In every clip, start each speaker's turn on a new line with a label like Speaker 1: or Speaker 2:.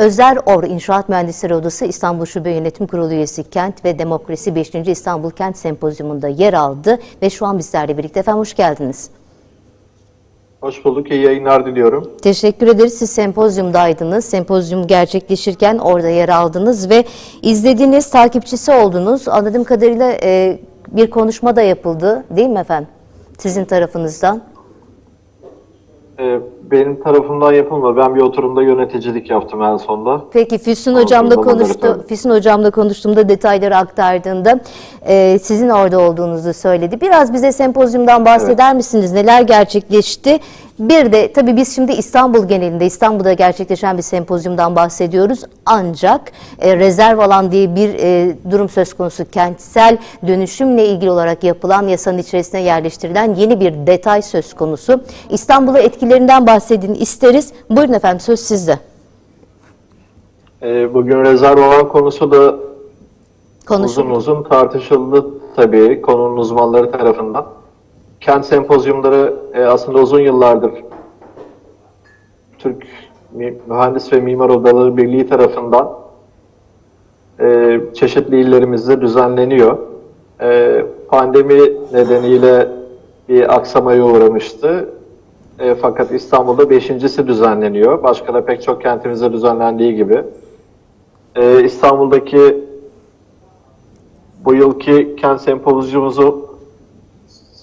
Speaker 1: Özer Or İnşaat Mühendisleri Odası İstanbul Şube Yönetim Kurulu üyesi Kent ve Demokrasi 5. İstanbul Kent Sempozyumunda yer aldı ve şu an bizlerle birlikte. Efendim hoş geldiniz.
Speaker 2: Hoş bulduk. İyi yayınlar diliyorum.
Speaker 1: Teşekkür ederiz. Siz sempozyumdaydınız. Sempozyum gerçekleşirken orada yer aldınız ve izlediğiniz takipçisi oldunuz. Anladığım kadarıyla e, bir konuşma da yapıldı değil mi efendim? Sizin tarafınızdan.
Speaker 2: Ee, benim tarafımdan yapılmadı. Ben bir oturumda yöneticilik yaptım en sonda.
Speaker 1: Peki Füsun
Speaker 2: Anladım,
Speaker 1: hocamla konuştu. Füsun hocamla konuştuğumda detayları aktardığında e, sizin orada olduğunuzu söyledi. Biraz bize sempozyumdan bahseder misiniz? Neler gerçekleşti? Bir de tabii biz şimdi İstanbul genelinde İstanbul'da gerçekleşen bir sempozyumdan bahsediyoruz. Ancak e, rezerv alan diye bir e, durum söz konusu. Kentsel dönüşümle ilgili olarak yapılan yasanın içerisine yerleştirilen yeni bir detay söz konusu. İstanbul'a etkilerinden bahsedin isteriz. Buyurun efendim söz sizde.
Speaker 2: Ee, bugün rezerv olan konusu da
Speaker 1: Konuşun.
Speaker 2: uzun uzun tartışıldı tabii konunun uzmanları tarafından. Kent sempozyumları e, aslında uzun yıllardır Türk Mühendis ve Mimar Odaları Birliği tarafından e, çeşitli illerimizde düzenleniyor. E, pandemi nedeniyle bir aksamaya uğramıştı. E, fakat İstanbul'da beşincisi düzenleniyor. Başka da pek çok kentimizde düzenlendiği gibi. E, İstanbul'daki bu yılki kent sempozyumumuzu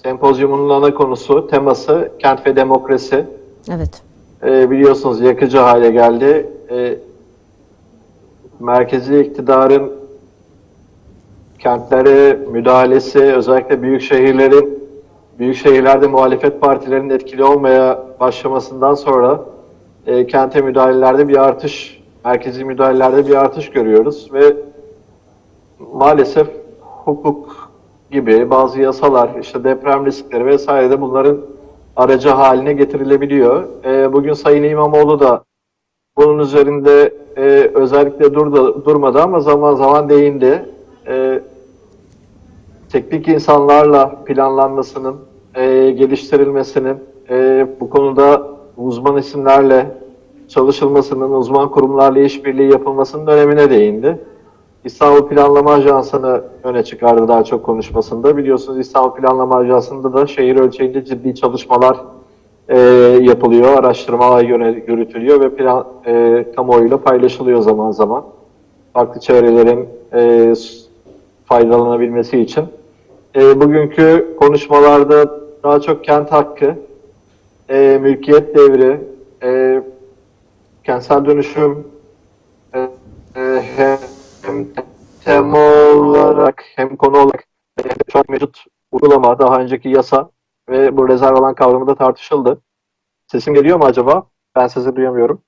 Speaker 2: sempozyumunun ana konusu, teması kent ve demokrasi.
Speaker 1: Evet.
Speaker 2: E, biliyorsunuz yakıcı hale geldi. E, merkezi iktidarın kentlere müdahalesi, özellikle büyük şehirlerin, büyük şehirlerde muhalefet partilerinin etkili olmaya başlamasından sonra e, kente müdahalelerde bir artış, merkezi müdahalelerde bir artış görüyoruz ve maalesef hukuk gibi bazı yasalar, işte deprem riskleri vesaire de bunların aracı haline getirilebiliyor. E, bugün Sayın İmamoğlu da bunun üzerinde e, özellikle durdu, durmadı ama zaman zaman değindi. E, teknik insanlarla planlanmasının, e, geliştirilmesinin, e, bu konuda uzman isimlerle çalışılmasının, uzman kurumlarla işbirliği yapılmasının önemine değindi. İstanbul Planlama Ajansı'nı öne çıkardı daha çok konuşmasında. Biliyorsunuz İstanbul Planlama Ajansı'nda da şehir ölçeğinde ciddi çalışmalar e, yapılıyor, araştırmalar yürütülüyor ve plan e, kamuoyuyla paylaşılıyor zaman zaman. Farklı çevrelerin e, faydalanabilmesi için. E, bugünkü konuşmalarda daha çok kent hakkı, e, mülkiyet devri, e, kentsel dönüşüm, e, e, olarak hem konu olarak de şu an mevcut uygulama, daha önceki yasa ve bu rezerv alan kavramı da tartışıldı. Sesim geliyor mu acaba? Ben sizi duyamıyorum.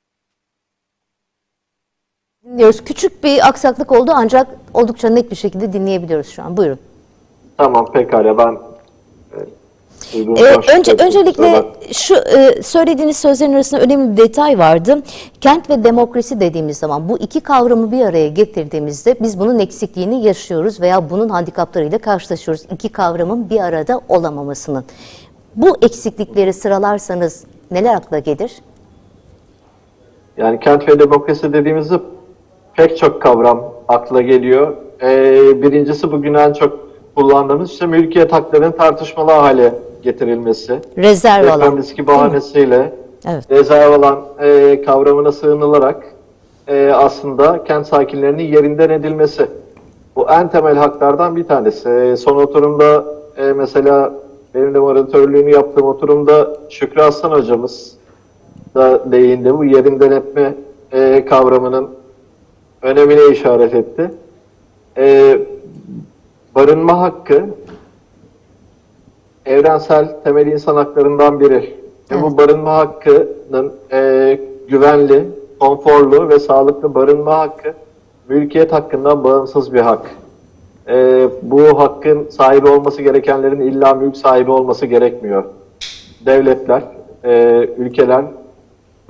Speaker 1: Dinliyoruz. Küçük bir aksaklık oldu ancak oldukça net bir şekilde dinleyebiliyoruz şu an. Buyurun.
Speaker 2: Tamam pekala ben e, başlıkları
Speaker 1: önce öncelikle şu e, söylediğiniz sözlerin arasında önemli bir detay vardı. Kent ve demokrasi dediğimiz zaman bu iki kavramı bir araya getirdiğimizde biz bunun eksikliğini yaşıyoruz veya bunun handikaplarıyla karşılaşıyoruz. İki kavramın bir arada olamamasının. Bu eksiklikleri sıralarsanız neler akla gelir?
Speaker 2: Yani kent ve demokrasi dediğimizde pek çok kavram akla geliyor. Ee, birincisi bugün en çok kullandığımız işte mülkiyet haklarının tartışmalı hale getirilmesi.
Speaker 1: Rezerv
Speaker 2: Deprem riski bahanesiyle
Speaker 1: Evet.
Speaker 2: rezerv alan e, kavramına sığınılarak e, aslında kent sakinlerinin yerinden edilmesi. Bu en temel haklardan bir tanesi. E, son oturumda e, mesela benim de moderatörlüğünü yaptığım oturumda Şükrü Aslan hocamız da değindi. Bu yerinden etme e, kavramının önemine işaret etti. E, barınma hakkı evrensel temel insan haklarından biri. Ve bu barınma hakkının e, güvenli, konforlu ve sağlıklı barınma hakkı mülkiyet hakkından bağımsız bir hak. E, bu hakkın sahibi olması gerekenlerin illa mülk sahibi olması gerekmiyor. Devletler, e, ülkeler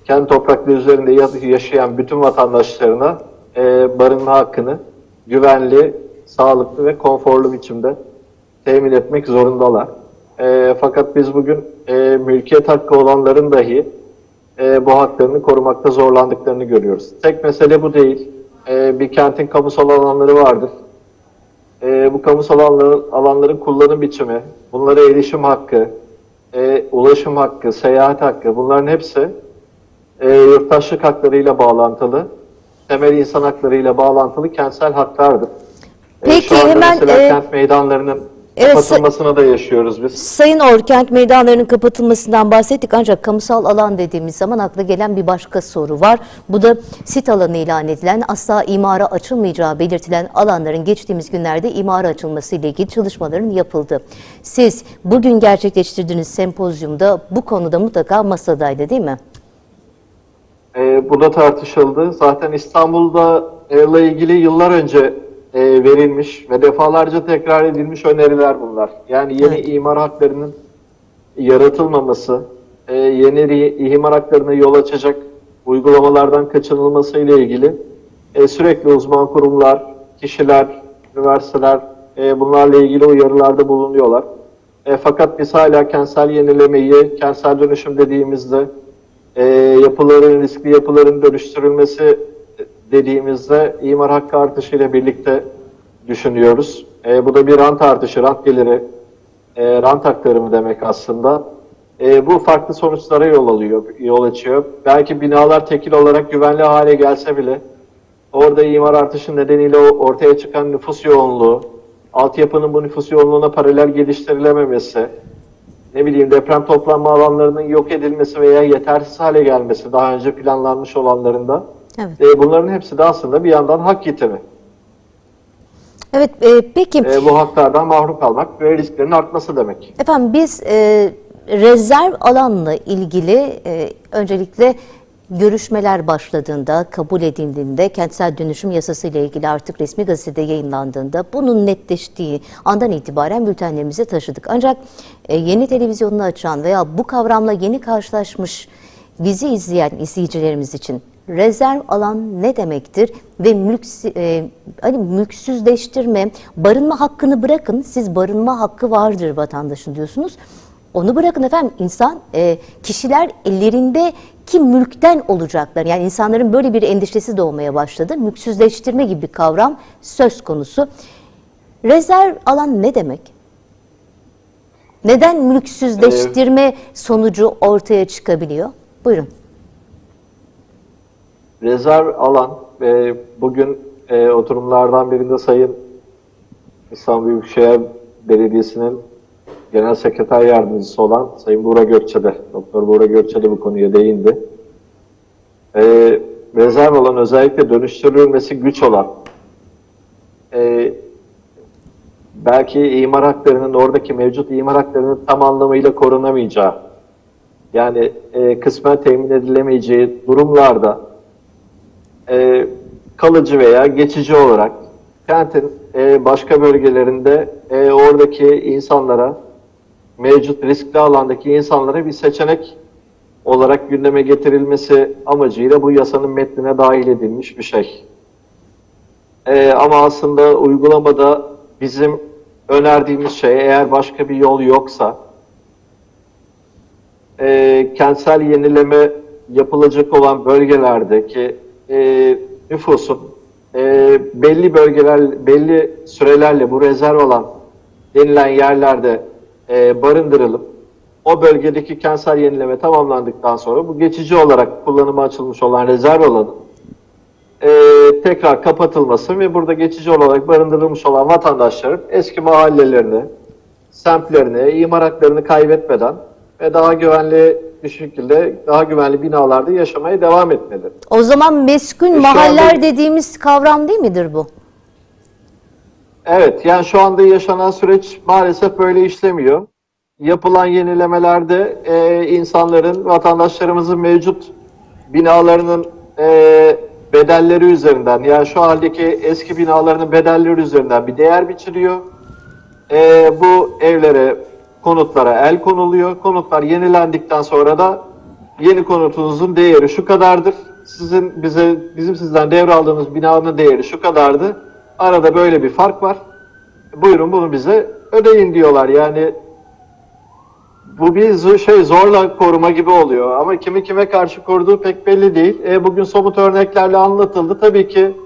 Speaker 2: kendi toprakları üzerinde ya- yaşayan bütün vatandaşlarına e, barınma hakkını güvenli, sağlıklı ve konforlu biçimde temin etmek zorundalar. E, fakat biz bugün e, mülkiyet hakkı olanların dahi e, bu haklarını korumakta zorlandıklarını görüyoruz. Tek mesele bu değil. E, bir kentin kamusal alanları vardır. E, bu kamusal alanların, alanların kullanım biçimi, bunlara erişim hakkı, e, ulaşım hakkı, seyahat hakkı bunların hepsi e, yurttaşlık haklarıyla bağlantılı, temel insan haklarıyla bağlantılı kentsel haklardır. E,
Speaker 1: Peki,
Speaker 2: şu anda
Speaker 1: hemen,
Speaker 2: mesela
Speaker 1: e,
Speaker 2: kent meydanlarının
Speaker 1: evet,
Speaker 2: kapatılmasını da yaşıyoruz biz.
Speaker 1: Sayın Or, kent meydanlarının kapatılmasından bahsettik ancak kamusal alan dediğimiz zaman akla gelen bir başka soru var. Bu da sit alanı ilan edilen, asla imara açılmayacağı belirtilen alanların geçtiğimiz günlerde imara açılması ile ilgili çalışmaların yapıldı. Siz bugün gerçekleştirdiğiniz sempozyumda bu konuda mutlaka masadaydı değil mi?
Speaker 2: E, bu da tartışıldı. Zaten İstanbul'da ile ilgili yıllar önce e, verilmiş ve defalarca tekrar edilmiş öneriler bunlar. Yani yeni
Speaker 1: Evet.
Speaker 2: imar haklarının yaratılmaması, e, yeni imar haklarına yol açacak uygulamalardan kaçınılması ile ilgili e, sürekli uzman kurumlar, kişiler, üniversiteler e, bunlarla ilgili uyarılarda bulunuyorlar. E, fakat biz hala kentsel yenilemeyi, kentsel dönüşüm dediğimizde e, yapıların, riskli yapıların dönüştürülmesi dediğimizde imar hakkı artışıyla birlikte düşünüyoruz. E, bu da bir rant artışı, rant geliri, e, rant aktarımı demek aslında. E, bu farklı sonuçlara yol alıyor, yol açıyor. Belki binalar tekil olarak güvenli hale gelse bile orada imar artışı nedeniyle ortaya çıkan nüfus yoğunluğu, altyapının bu nüfus yoğunluğuna paralel geliştirilememesi, ne bileyim deprem toplanma alanlarının yok edilmesi veya yetersiz hale gelmesi daha önce planlanmış olanlarında
Speaker 1: Evet.
Speaker 2: e, bunların hepsi de aslında bir yandan hak yitimi.
Speaker 1: Evet, e, peki.
Speaker 2: E, bu haklardan mahrum kalmak ve risklerin artması demek.
Speaker 1: Efendim biz e, rezerv alanla ilgili e, öncelikle görüşmeler başladığında, kabul edildiğinde, kentsel dönüşüm yasası ile ilgili artık resmi gazetede yayınlandığında bunun netleştiği andan itibaren bültenlerimize taşıdık. Ancak e, yeni televizyonunu açan veya bu kavramla yeni karşılaşmış bizi izleyen izleyicilerimiz için rezerv alan ne demektir ve mülk e, hani mülksüzleştirme, barınma hakkını bırakın. Siz barınma hakkı vardır vatandaşın diyorsunuz. Onu bırakın efendim insan e, kişiler ellerindeki mülkten olacaklar. Yani insanların böyle bir endişesi doğmaya başladı. Mülksüzleştirme gibi bir kavram söz konusu. Rezerv alan ne demek? Neden mülksüzleştirme sonucu ortaya çıkabiliyor? Buyurun.
Speaker 2: Rezerv alan ve bugün e, oturumlardan birinde Sayın İstanbul Büyükşehir Belediyesi'nin Genel Sekreter Yardımcısı olan Sayın Buğra Gökçe de, Doktor Buğra Gökçe de bu konuya değindi. E, rezerv alan özellikle dönüştürülmesi güç olan e, belki imar haklarının oradaki mevcut imar haklarının tam anlamıyla korunamayacağı yani e, kısmen temin edilemeyeceği durumlarda e, kalıcı veya geçici olarak kentin e, başka bölgelerinde e, oradaki insanlara mevcut riskli alandaki insanlara bir seçenek olarak gündeme getirilmesi amacıyla bu yasanın metnine dahil edilmiş bir şey. E, ama aslında uygulamada bizim önerdiğimiz şey eğer başka bir yol yoksa e, kentsel yenileme yapılacak olan bölgelerdeki e, nüfusun e, belli bölgeler, belli sürelerle bu rezerv alan denilen yerlerde e, barındırılıp o bölgedeki kentsel yenileme tamamlandıktan sonra bu geçici olarak kullanıma açılmış olan rezerv alanın e, tekrar kapatılması ve burada geçici olarak barındırılmış olan vatandaşların eski mahallelerine, semtlerine, imar haklarını kaybetmeden ve daha güvenli bir şekilde daha güvenli binalarda yaşamaya devam etmeleri.
Speaker 1: O zaman meskun
Speaker 2: E,
Speaker 1: mahaller
Speaker 2: anda-
Speaker 1: dediğimiz kavram değil midir bu?
Speaker 2: Evet, yani şu anda yaşanan süreç maalesef böyle işlemiyor. Yapılan yenilemelerde e, insanların, vatandaşlarımızın mevcut binalarının e, bedelleri üzerinden, yani şu haldeki eski binalarının bedelleri üzerinden bir değer biçiliyor. E, bu evlere, konutlara el konuluyor. Konutlar yenilendikten sonra da yeni konutunuzun değeri şu kadardır. Sizin bize bizim sizden devraldığınız binanın değeri şu kadardı. Arada böyle bir fark var. Buyurun bunu bize ödeyin diyorlar. Yani bu bir şey zorla koruma gibi oluyor ama kimi kime karşı koruduğu pek belli değil. E, bugün somut örneklerle anlatıldı. Tabii ki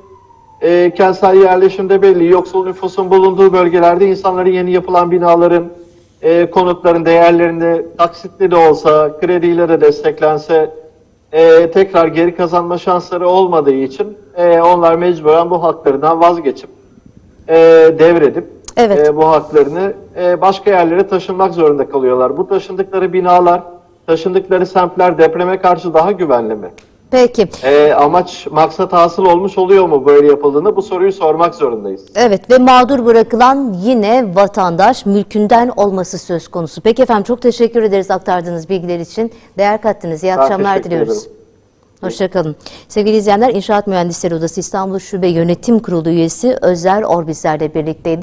Speaker 2: e, kentsel yerleşimde belli. Yoksul nüfusun bulunduğu bölgelerde insanların yeni yapılan binaların, e, konutların değerlerini taksitli de olsa, krediyle de desteklense e, tekrar geri kazanma şansları olmadığı için e, onlar mecburen bu haklarından vazgeçip e, devredip
Speaker 1: Evet.
Speaker 2: e, bu haklarını e, başka yerlere taşınmak zorunda kalıyorlar. Bu taşındıkları binalar, taşındıkları semtler depreme karşı daha güvenli mi?
Speaker 1: Peki.
Speaker 2: E, amaç, maksat hasıl olmuş oluyor mu böyle yapıldığını? Bu soruyu sormak zorundayız.
Speaker 1: Evet ve mağdur bırakılan yine vatandaş mülkünden olması söz konusu. Peki efendim çok teşekkür ederiz aktardığınız bilgiler için. Değer kattınız. İyi akşamlar diliyoruz.
Speaker 2: ederim.
Speaker 1: Hoşçakalın. Sevgili izleyenler İnşaat Mühendisleri Odası İstanbul Şube Yönetim Kurulu üyesi Özer Orbizler'le birlikteydi.